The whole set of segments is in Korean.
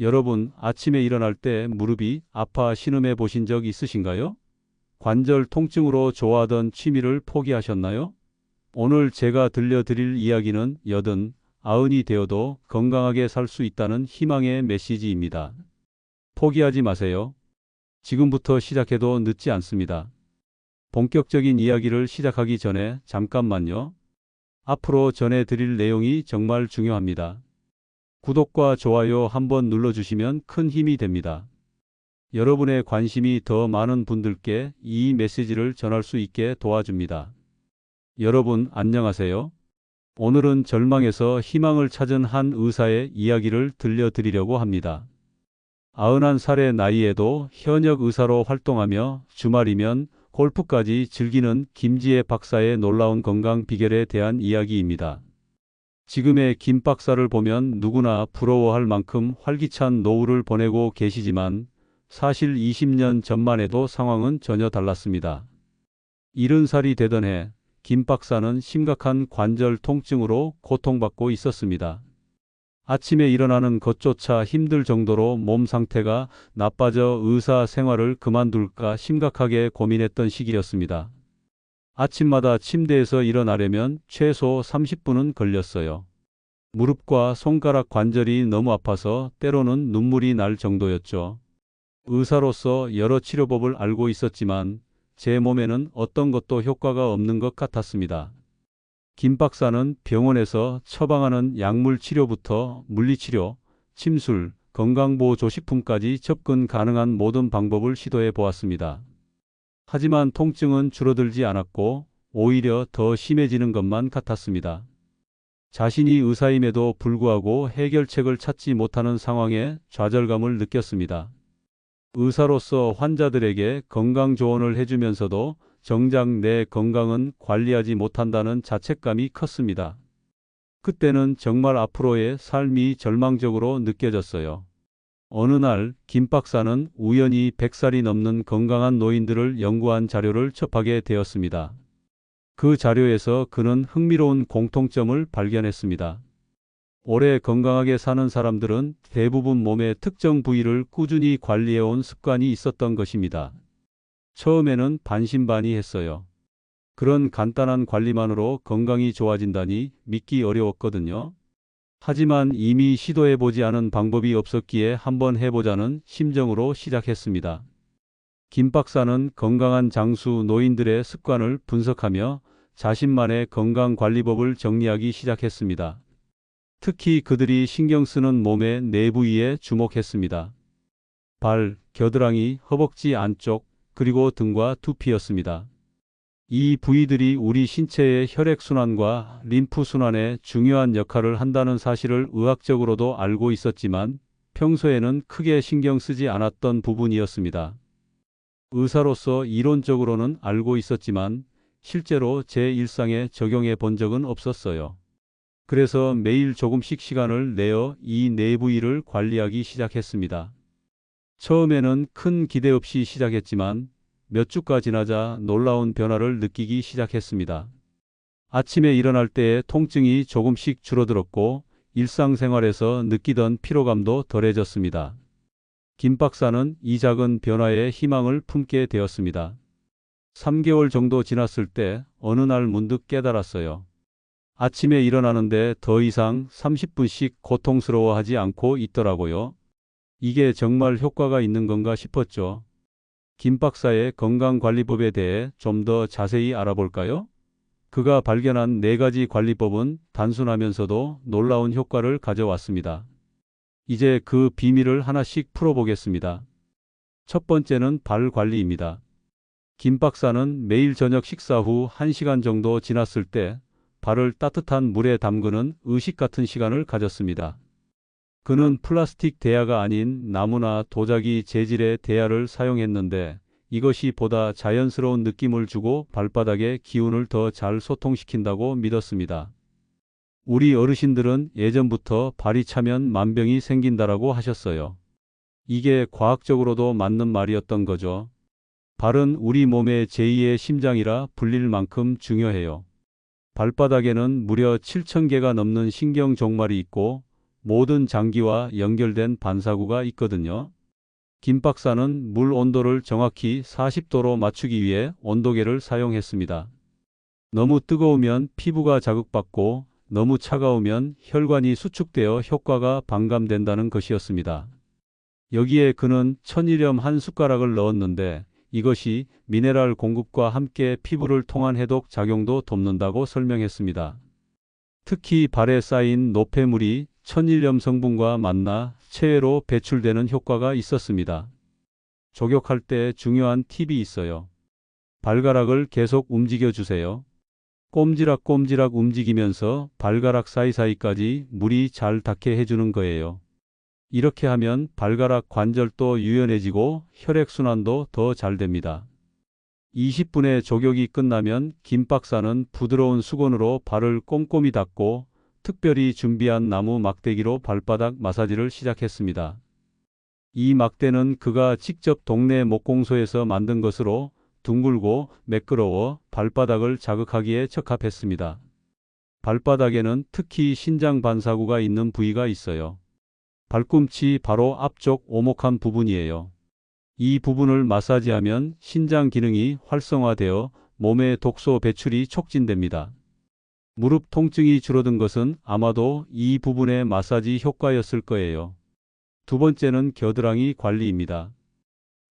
여러분, 아침에 일어날 때 무릎이 아파 신음해 보신 적 있으신가요? 관절 통증으로 좋아하던 취미를 포기하셨나요? 오늘 제가 들려드릴 이야기는 여든, 아흔이 되어도 건강하게 살 수 있다는 희망의 메시지입니다. 포기하지 마세요. 지금부터 시작해도 늦지 않습니다. 본격적인 이야기를 시작하기 전에 잠깐만요. 앞으로 전해드릴 내용이 정말 중요합니다. 구독과 좋아요 한번 눌러주시면 큰 힘이 됩니다. 여러분의 관심이 더 많은 분들께 이 메시지를 전할 수 있게 도와줍니다. 여러분 안녕하세요. 오늘은 절망에서 희망을 찾은 한 의사의 이야기를 들려드리려고 합니다. 91살의 나이에도 현역 의사로 활동하며 주말이면 골프까지 즐기는 김지혜 박사의 놀라운 건강 비결에 대한 이야기입니다. 지금의 김 박사를 보면 누구나 부러워할 만큼 활기찬 노후를 보내고 계시지만 사실 20년 전만 해도 상황은 전혀 달랐습니다. 70살이 되던 해, 김 박사는 심각한 관절 통증으로 고통받고 있었습니다. 아침에 일어나는 것조차 힘들 정도로 몸 상태가 나빠져 의사 생활을 그만둘까 심각하게 고민했던 시기였습니다. 아침마다 침대에서 일어나려면 최소 30분은 걸렸어요. 무릎과 손가락 관절이 너무 아파서 때로는 눈물이 날 정도였죠. 의사로서 여러 치료법을 알고 있었지만 제 몸에는 어떤 것도 효과가 없는 것 같았습니다. 김 박사는 병원에서 처방하는 약물 치료부터 물리치료, 침술, 건강보조식품까지 접근 가능한 모든 방법을 시도해 보았습니다. 하지만 통증은 줄어들지 않았고 오히려 더 심해지는 것만 같았습니다. 자신이 의사임에도 불구하고 해결책을 찾지 못하는 상황에 좌절감을 느꼈습니다. 의사로서 환자들에게 건강 조언을 해주면서도 정작 내 건강은 관리하지 못한다는 자책감이 컸습니다. 그때는 정말 앞으로의 삶이 절망적으로 느껴졌어요. 어느 날 김 박사는 우연히 100살이 넘는 건강한 노인들을 연구한 자료를 접하게 되었습니다. 그 자료에서 그는 흥미로운 공통점을 발견했습니다. 오래 건강하게 사는 사람들은 대부분 몸의 특정 부위를 꾸준히 관리해온 습관이 있었던 것입니다. 처음에는 반신반의 했어요. 그런 간단한 관리만으로 건강이 좋아진다니 믿기 어려웠거든요. 하지만 이미 시도해보지 않은 방법이 없었기에 한번 해보자는 심정으로 시작했습니다. 김 박사는 건강한 장수 노인들의 습관을 분석하며 자신만의 건강관리법을 정리하기 시작했습니다. 특히 그들이 신경 쓰는 몸의 내부위에 주목했습니다. 발, 겨드랑이, 허벅지 안쪽, 그리고 등과 두피였습니다. 이 부위들이 우리 신체의 혈액순환과 림프순환에 중요한 역할을 한다는 사실을 의학적으로도 알고 있었지만 평소에는 크게 신경 쓰지 않았던 부분이었습니다. 의사로서 이론적으로는 알고 있었지만 실제로 제 일상에 적용해 본 적은 없었어요. 그래서 매일 조금씩 시간을 내어 이 내부위를 관리하기 시작했습니다. 처음에는 큰 기대 없이 시작했지만 몇 주가 지나자 놀라운 변화를 느끼기 시작했습니다. 아침에 일어날 때의 통증이 조금씩 줄어들었고 일상생활에서 느끼던 피로감도 덜해졌습니다. 김 박사는 이 작은 변화에 희망을 품게 되었습니다. 3개월 정도 지났을 때 어느 날 문득 깨달았어요. 아침에 일어나는데 더 이상 30분씩 고통스러워하지 않고 있더라고요. 이게 정말 효과가 있는 건가 싶었죠. 김 박사의 건강관리법에 대해 좀 더 자세히 알아볼까요? 그가 발견한 네 가지 관리법은 단순하면서도 놀라운 효과를 가져왔습니다. 이제 그 비밀을 하나씩 풀어보겠습니다. 첫 번째는 발 관리입니다. 김 박사는 매일 저녁 식사 후 1시간 정도 지났을 때 발을 따뜻한 물에 담그는 의식 같은 시간을 가졌습니다. 그는 플라스틱 대야가 아닌 나무나 도자기 재질의 대야를 사용했는데 이것이 보다 자연스러운 느낌을 주고 발바닥의 기운을 더 잘 소통시킨다고 믿었습니다. 우리 어르신들은 예전부터 발이 차면 만병이 생긴다라고 하셨어요. 이게 과학적으로도 맞는 말이었던 거죠. 발은 우리 몸의 제2의 심장이라 불릴 만큼 중요해요. 발바닥에는 무려 7,000개가 넘는 신경 종말이 있고 모든 장기와 연결된 반사구가 있거든요. 김 박사는 물 온도를 정확히 40도로 맞추기 위해 온도계를 사용했습니다. 너무 뜨거우면 피부가 자극받고 너무 차가우면 혈관이 수축되어 효과가 반감된다는 것이었습니다. 여기에 그는 천일염 한 숟가락을 넣었는데 이것이 미네랄 공급과 함께 피부를 통한 해독 작용도 돕는다고 설명했습니다. 특히 발에 쌓인 노폐물이 천일염 성분과 만나 체외로 배출되는 효과가 있었습니다. 족욕할 때 중요한 팁이 있어요. 발가락을 계속 움직여 주세요. 꼼지락 꼼지락 움직이면서 발가락 사이사이까지 물이 잘 닿게 해주는 거예요. 이렇게 하면 발가락 관절도 유연해지고 혈액순환도 더 잘 됩니다. 20분의 족욕이 끝나면 김 박사는 부드러운 수건으로 발을 꼼꼼히 닦고 특별히 준비한 나무 막대기로 발바닥 마사지를 시작했습니다. 이 막대는 그가 직접 동네 목공소에서 만든 것으로 둥글고 매끄러워 발바닥을 자극하기에 적합했습니다. 발바닥에는 특히 신장 반사구가 있는 부위가 있어요. 발꿈치 바로 앞쪽 오목한 부분이에요. 이 부분을 마사지하면 신장 기능이 활성화되어 몸의 독소 배출이 촉진됩니다. 무릎 통증이 줄어든 것은 아마도 이 부분의 마사지 효과였을 거예요. 두 번째는 겨드랑이 관리입니다.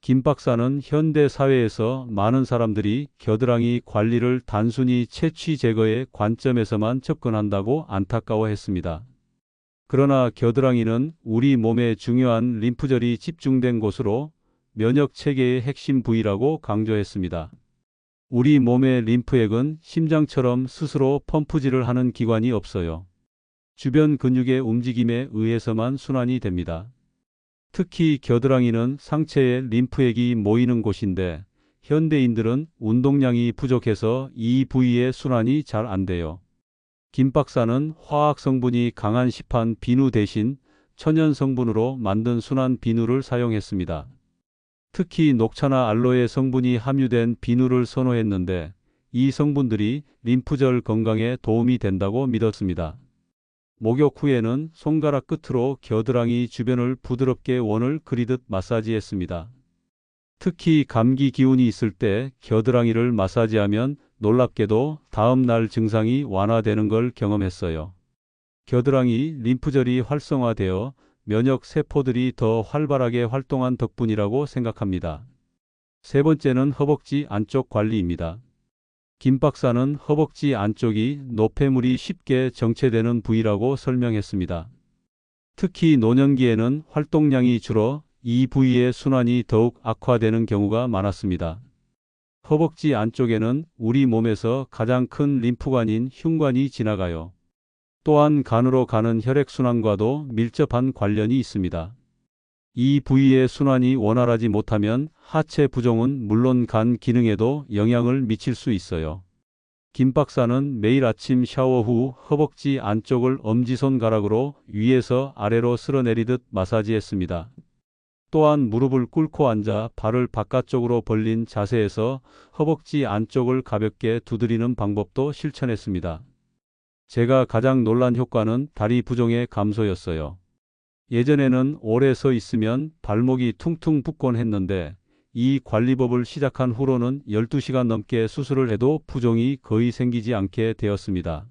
김 박사는 현대 사회에서 많은 사람들이 겨드랑이 관리를 단순히 채취 제거의 관점에서만 접근한다고 안타까워했습니다. 그러나 겨드랑이는 우리 몸의 중요한 림프절이 집중된 곳으로 면역 체계의 핵심 부위라고 강조했습니다. 우리 몸의 림프액은 심장처럼 스스로 펌프질을 하는 기관이 없어요. 주변 근육의 움직임에 의해서만 순환이 됩니다. 특히 겨드랑이는 상체에 림프액이 모이는 곳인데 현대인들은 운동량이 부족해서 이 부위의 순환이 잘 안 돼요. 김 박사는 화학 성분이 강한 시판 비누 대신 천연 성분으로 만든 순한 비누를 사용했습니다. 특히 녹차나 알로에 성분이 함유된 비누를 선호했는데 이 성분들이 림프절 건강에 도움이 된다고 믿었습니다. 목욕 후에는 손가락 끝으로 겨드랑이 주변을 부드럽게 원을 그리듯 마사지했습니다. 특히 감기 기운이 있을 때 겨드랑이를 마사지하면 놀랍게도 다음 날 증상이 완화되는 걸 경험했어요. 겨드랑이 림프절이 활성화되어 면역 세포들이 더 활발하게 활동한 덕분이라고 생각합니다. 세 번째는 허벅지 안쪽 관리입니다. 김 박사는 허벅지 안쪽이 노폐물이 쉽게 정체되는 부위라고 설명했습니다. 특히 노년기에는 활동량이 줄어 이 부위의 순환이 더욱 악화되는 경우가 많았습니다. 허벅지 안쪽에는 우리 몸에서 가장 큰 림프관인 흉관이 지나가요. 또한 간으로 가는 혈액순환과도 밀접한 관련이 있습니다. 이 부위의 순환이 원활하지 못하면 하체 부종은 물론 간 기능에도 영향을 미칠 수 있어요. 김 박사는 매일 아침 샤워 후 허벅지 안쪽을 엄지손가락으로 위에서 아래로 쓸어내리듯 마사지했습니다. 또한 무릎을 꿇고 앉아 발을 바깥쪽으로 벌린 자세에서 허벅지 안쪽을 가볍게 두드리는 방법도 실천했습니다. 제가 가장 놀란 효과는 다리 부종의 감소였어요. 예전에는 오래 서 있으면 발목이 퉁퉁 붓곤 했는데 이 관리법을 시작한 후로는 12시간 넘게 수술을 해도 부종이 거의 생기지 않게 되었습니다.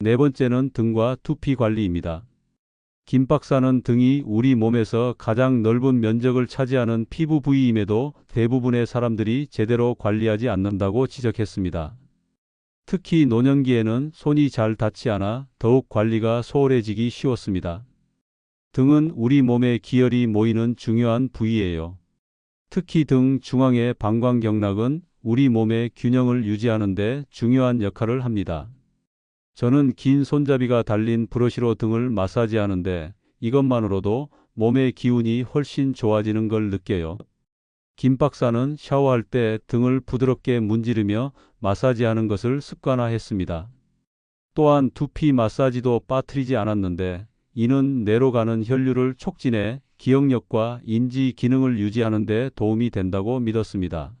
네 번째는 등과 두피 관리입니다. 김 박사는 등이 우리 몸에서 가장 넓은 면적을 차지하는 피부 부위임에도 대부분의 사람들이 제대로 관리하지 않는다고 지적했습니다. 특히 노년기에는 손이 잘 닿지 않아 더욱 관리가 소홀해지기 쉬웠습니다. 등은 우리 몸의 기혈이 모이는 중요한 부위예요. 특히 등 중앙의 방광경락은 우리 몸의 균형을 유지하는 데 중요한 역할을 합니다. 저는 긴 손잡이가 달린 브러쉬로 등을 마사지하는데 이것만으로도 몸의 기운이 훨씬 좋아지는 걸 느껴요. 김 박사는 샤워할 때 등을 부드럽게 문지르며 마사지하는 것을 습관화했습니다. 또한 두피 마사지도 빠뜨리지 않았는데 이는 뇌로 가는 혈류를 촉진해 기억력과 인지 기능을 유지하는 데 도움이 된다고 믿었습니다.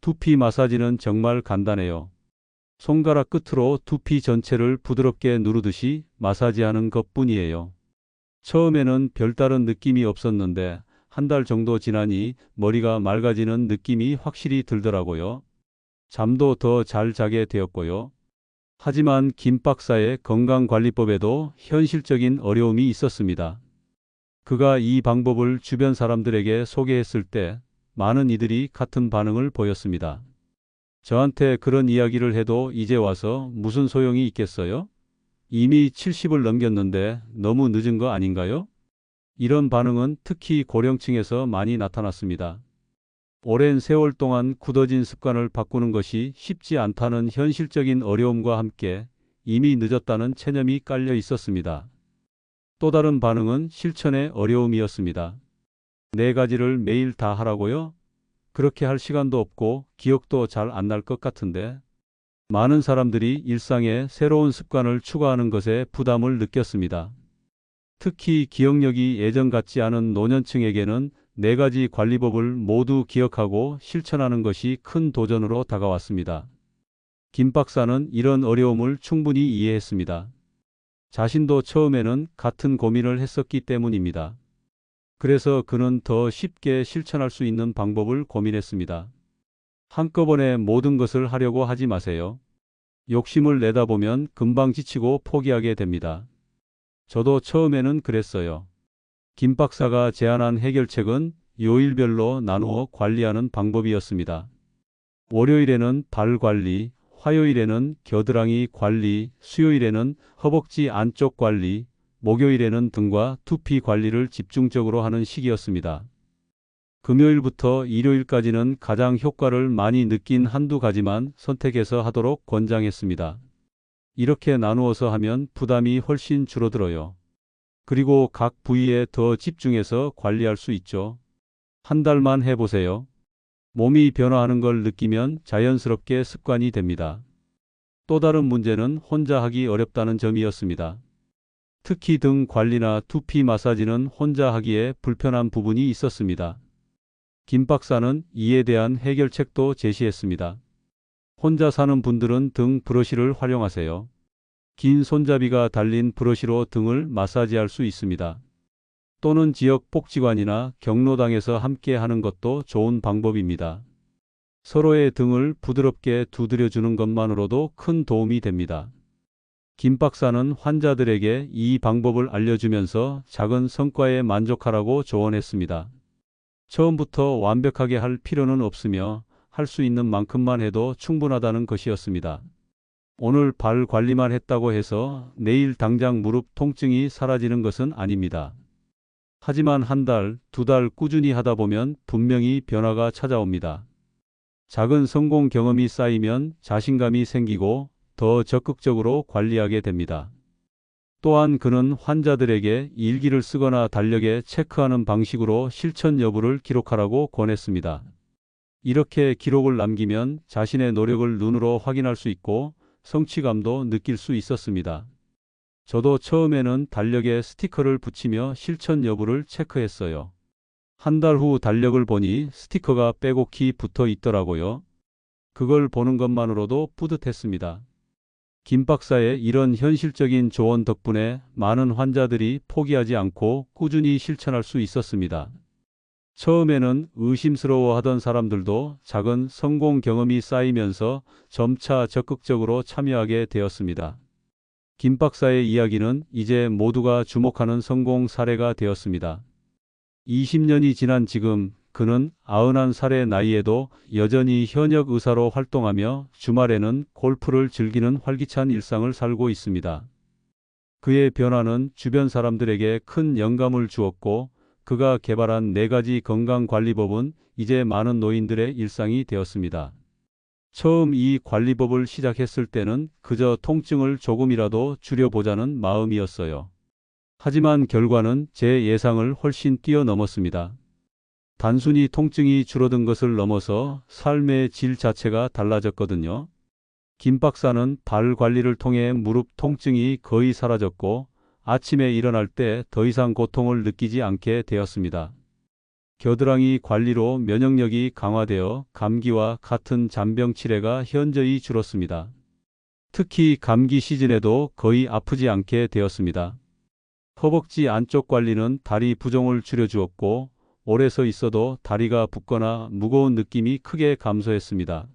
두피 마사지는 정말 간단해요. 손가락 끝으로 두피 전체를 부드럽게 누르듯이 마사지하는 것 뿐이에요. 처음에는 별다른 느낌이 없었는데 한 달 정도 지나니 머리가 맑아지는 느낌이 확실히 들더라고요. 잠도 더 잘 자게 되었고요. 하지만 김 박사의 건강관리법에도 현실적인 어려움이 있었습니다. 그가 이 방법을 주변 사람들에게 소개했을 때 많은 이들이 같은 반응을 보였습니다. 저한테 그런 이야기를 해도 이제 와서 무슨 소용이 있겠어요? 이미 70을 넘겼는데 너무 늦은 거 아닌가요? 이런 반응은 특히 고령층에서 많이 나타났습니다. 오랜 세월 동안 굳어진 습관을 바꾸는 것이 쉽지 않다는 현실적인 어려움과 함께 이미 늦었다는 체념이 깔려 있었습니다. 또 다른 반응은 실천의 어려움이었습니다. 네 가지를 매일 다 하라고요? 그렇게 할 시간도 없고 기억도 잘 안 날 것 같은데. 많은 사람들이 일상에 새로운 습관을 추가하는 것에 부담을 느꼈습니다. 특히 기억력이 예전 같지 않은 노년층에게는 네 가지 관리법을 모두 기억하고 실천하는 것이 큰 도전으로 다가왔습니다. 김 박사는 이런 어려움을 충분히 이해했습니다. 자신도 처음에는 같은 고민을 했었기 때문입니다. 그래서 그는 더 쉽게 실천할 수 있는 방법을 고민했습니다. 한꺼번에 모든 것을 하려고 하지 마세요. 욕심을 내다 보면 금방 지치고 포기하게 됩니다. 저도 처음에는 그랬어요. 김 박사가 제안한 해결책은 요일별로 나누어 관리하는 방법이었습니다. 월요일에는 발 관리, 화요일에는 겨드랑이 관리, 수요일에는 허벅지 안쪽 관리, 목요일에는 등과 두피 관리를 집중적으로 하는 시기였습니다. 금요일부터 일요일까지는 가장 효과를 많이 느낀 한두 가지만 선택해서 하도록 권장했습니다. 이렇게 나누어서 하면 부담이 훨씬 줄어들어요. 그리고 각 부위에 더 집중해서 관리할 수 있죠. 한 달만 해보세요. 몸이 변화하는 걸 느끼면 자연스럽게 습관이 됩니다. 또 다른 문제는 혼자 하기 어렵다는 점이었습니다. 특히 등 관리나 두피 마사지는 혼자 하기에 불편한 부분이 있었습니다. 김 박사는 이에 대한 해결책도 제시했습니다. 혼자 사는 분들은 등 브러쉬를 활용하세요. 긴 손잡이가 달린 브러쉬로 등을 마사지할 수 있습니다. 또는 지역 복지관이나 경로당에서 함께 하는 것도 좋은 방법입니다. 서로의 등을 부드럽게 두드려 주는 것만으로도 큰 도움이 됩니다. 김 박사는 환자들에게 이 방법을 알려주면서 작은 성과에 만족하라고 조언했습니다. 처음부터 완벽하게 할 필요는 없으며 할 수 있는 만큼만 해도 충분하다는 것이었습니다. 오늘 발 관리만 했다고 해서 내일 당장 무릎 통증이 사라지는 것은 아닙니다. 하지만 한 달, 두 달 꾸준히 하다 보면 분명히 변화가 찾아옵니다. 작은 성공 경험이 쌓이면 자신감이 생기고 더 적극적으로 관리하게 됩니다. 또한 그는 환자들에게 일기를 쓰거나 달력에 체크하는 방식으로 실천 여부를 기록하라고 권했습니다. 이렇게 기록을 남기면 자신의 노력을 눈으로 확인할 수 있고 성취감도 느낄 수 있었습니다. 저도 처음에는 달력에 스티커를 붙이며 실천 여부를 체크했어요. 한 달 후 달력을 보니 스티커가 빼곡히 붙어 있더라고요. 그걸 보는 것만으로도 뿌듯했습니다. 김 박사의 이런 현실적인 조언 덕분에 많은 환자들이 포기하지 않고 꾸준히 실천할 수 있었습니다. 처음에는 의심스러워 하던 사람들도 작은 성공 경험이 쌓이면서 점차 적극적으로 참여하게 되었습니다. 김 박사의 이야기는 이제 모두가 주목하는 성공 사례가 되었습니다. 20년이 지난 지금 그는 91살의 나이에도 여전히 현역 의사로 활동하며 주말에는 골프를 즐기는 활기찬 일상을 살고 있습니다. 그의 변화는 주변 사람들에게 큰 영감을 주었고 그가 개발한 네 가지 건강관리법은 이제 많은 노인들의 일상이 되었습니다. 처음 이 관리법을 시작했을 때는 그저 통증을 조금이라도 줄여보자는 마음이었어요. 하지만 결과는 제 예상을 훨씬 뛰어넘었습니다. 단순히 통증이 줄어든 것을 넘어서 삶의 질 자체가 달라졌거든요. 김 박사는 발 관리를 통해 무릎 통증이 거의 사라졌고 아침에 일어날 때 더 이상 고통을 느끼지 않게 되었습니다. 겨드랑이 관리로 면역력이 강화되어 감기와 같은 잔병 치레가 현저히 줄었습니다. 특히 감기 시즌에도 거의 아프지 않게 되었습니다. 허벅지 안쪽 관리는 다리 부종을 줄여주었고 오래 서 있어도 다리가 붓거나 무거운 느낌이 크게 감소했습니다.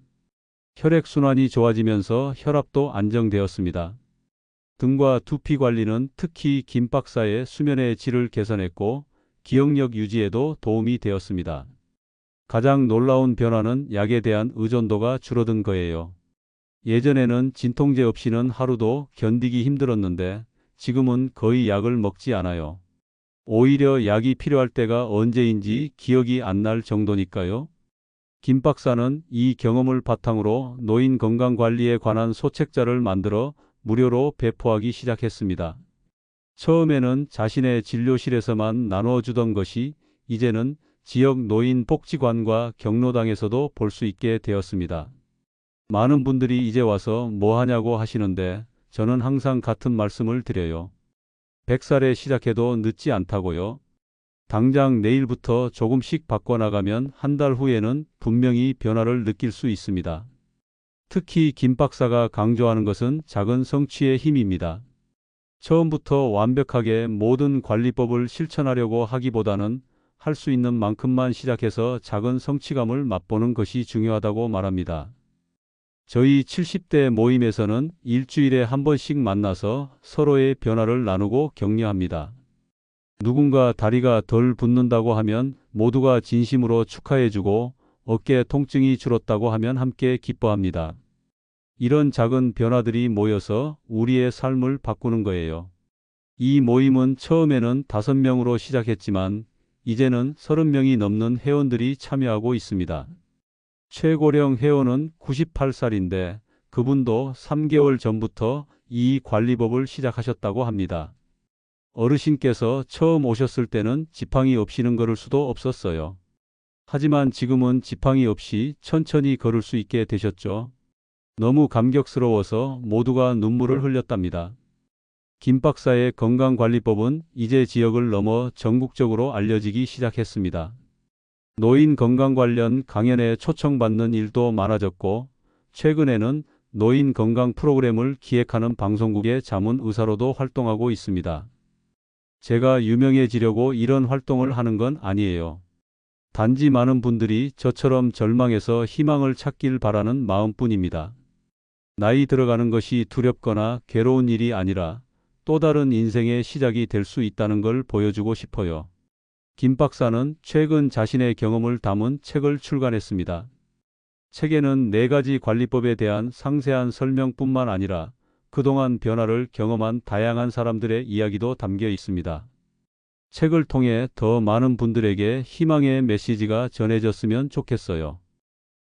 혈액순환이 좋아지면서 혈압도 안정되었습니다. 등과 두피 관리는 특히 김 박사의 수면의 질을 개선했고 기억력 유지에도 도움이 되었습니다. 가장 놀라운 변화는 약에 대한 의존도가 줄어든 거예요. 예전에는 진통제 없이는 하루도 견디기 힘들었는데 지금은 거의 약을 먹지 않아요. 오히려 약이 필요할 때가 언제인지 기억이 안 날 정도니까요. 김 박사는 이 경험을 바탕으로 노인 건강 관리에 관한 소책자를 만들어 무료로 배포하기 시작했습니다. 처음에는 자신의 진료실에서만 나누어주던 것이 이제는 지역 노인 복지관과 경로당에서도 볼 수 있게 되었습니다. 많은 분들이 이제 와서 뭐 하냐고 하시는데 저는 항상 같은 말씀을 드려요. 100살에 시작해도 늦지 않다고요. 당장 내일부터 조금씩 바꿔나가면 한 달 후에는 분명히 변화를 느낄 수 있습니다. 특히 김 박사가 강조하는 것은 작은 성취의 힘입니다. 처음부터 완벽하게 모든 관리법을 실천하려고 하기보다는 할 수 있는 만큼만 시작해서 작은 성취감을 맛보는 것이 중요하다고 말합니다. 저희 70대 모임에서는 일주일에 한 번씩 만나서 서로의 변화를 나누고 격려합니다. 누군가 다리가 덜 붓는다고 하면 모두가 진심으로 축하해주고 어깨 통증이 줄었다고 하면 함께 기뻐합니다. 이런 작은 변화들이 모여서 우리의 삶을 바꾸는 거예요. 이 모임은 처음에는 5명으로 시작했지만 이제는 30명이 넘는 회원들이 참여하고 있습니다. 최고령 회원은 98살인데 그분도 3개월 전부터 이 관리법을 시작하셨다고 합니다. 어르신께서 처음 오셨을 때는 지팡이 없이 는 걸을 수도 없었어요. 하지만 지금은 지팡이 없이 천천히 걸을 수 있게 되셨죠. 너무 감격스러워서 모두가 눈물을 흘렸답니다. 김 박사의 건강관리법은 이제 지역을 넘어 전국적으로 알려지기 시작했습니다. 노인 건강 관련 강연에 초청받는 일도 많아졌고 최근에는 노인 건강 프로그램을 기획하는 방송국의 자문 의사로도 활동하고 있습니다. 제가 유명해지려고 이런 활동을 하는 건 아니에요. 단지 많은 분들이 저처럼 절망해서 희망을 찾길 바라는 마음뿐입니다. 나이 들어가는 것이 두렵거나 괴로운 일이 아니라 또 다른 인생의 시작이 될 수 있다는 걸 보여주고 싶어요. 김 박사는 최근 자신의 경험을 담은 책을 출간했습니다. 책에는 네 가지 관리법에 대한 상세한 설명뿐만 아니라 그동안 변화를 경험한 다양한 사람들의 이야기도 담겨 있습니다. 책을 통해 더 많은 분들에게 희망의 메시지가 전해졌으면 좋겠어요.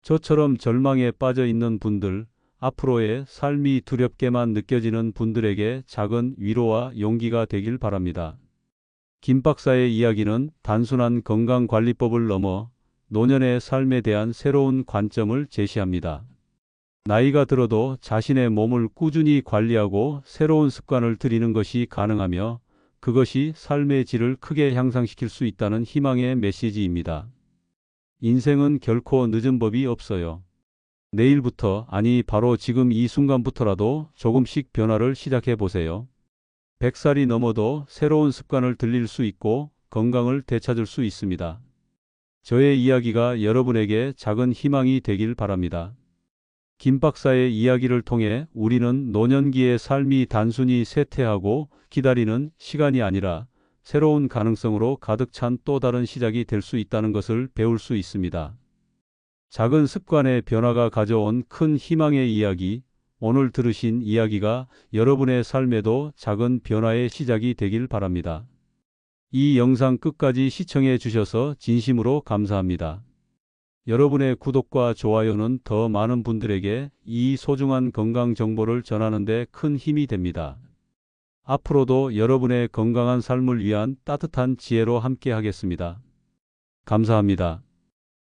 저처럼 절망에 빠져 있는 분들, 앞으로의 삶이 두렵게만 느껴지는 분들에게 작은 위로와 용기가 되길 바랍니다. 김 박사의 이야기는 단순한 건강관리법을 넘어 노년의 삶에 대한 새로운 관점을 제시합니다. 나이가 들어도 자신의 몸을 꾸준히 관리하고 새로운 습관을 들이는 것이 가능하며 그것이 삶의 질을 크게 향상시킬 수 있다는 희망의 메시지입니다. 인생은 결코 늦은 법이 없어요. 내일부터 아니 바로 지금 이 순간부터라도 조금씩 변화를 시작해 보세요. 100살이 넘어도 새로운 습관을 들릴 수 있고 건강을 되찾을 수 있습니다. 저의 이야기가 여러분에게 작은 희망이 되길 바랍니다. 김 박사의 이야기를 통해 우리는 노년기의 삶이 단순히 쇠퇴하고 기다리는 시간이 아니라 새로운 가능성으로 가득 찬 또 다른 시작이 될 수 있다는 것을 배울 수 있습니다. 작은 습관의 변화가 가져온 큰 희망의 이야기, 오늘 들으신 이야기가 여러분의 삶에도 작은 변화의 시작이 되길 바랍니다. 이 영상 끝까지 시청해 주셔서 진심으로 감사합니다. 여러분의 구독과 좋아요는 더 많은 분들에게 이 소중한 건강 정보를 전하는 데 큰 힘이 됩니다. 앞으로도 여러분의 건강한 삶을 위한 따뜻한 지혜로 함께 하겠습니다. 감사합니다.